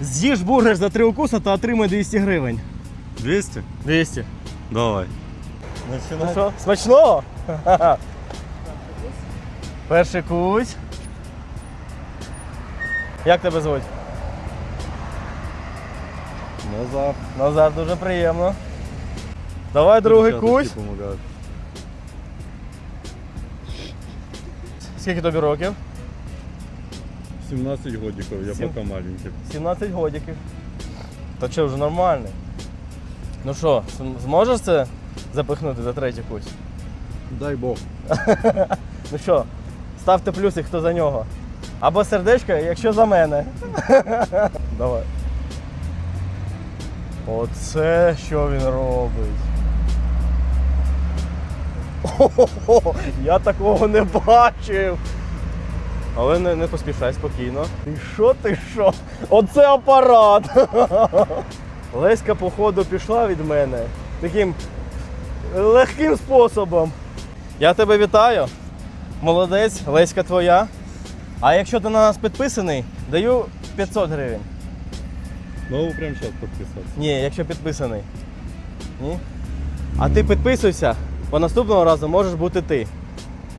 З'їж бургер за три укуса та отримай 200 гривень. 200? 200. Давай. Ну що, смачного? Ха-ха. Перший кусь. Як тебе звуть? Назад. Назар, дуже приємно. Давай другий кусь. Скільки тобі років? 17 годиков, я Сім- пока маленький. 17 годиків. Та що, вже нормальний. Ну що, зм- зможеш це запихнути за третій кусь? Дай бог. Ну що, ставте плюсик, хто за нього. Або сердечко, якщо за мене. Давай. Оце що він робить. Ого, я такого не бачив. Але не, не поспішай спокійно. Ти що, ти що? Оце апарат. Леська, походу, пішла від мене таким легким способом. Я тебе вітаю. Молодець, Леська твоя. А якщо ти на нас підписаний, даю 500 гривень. Могу прямо сейчас подписаться. Ні, якщо підписаний. Ні? А ти підписуйся, бо наступного разу можеш бути ти.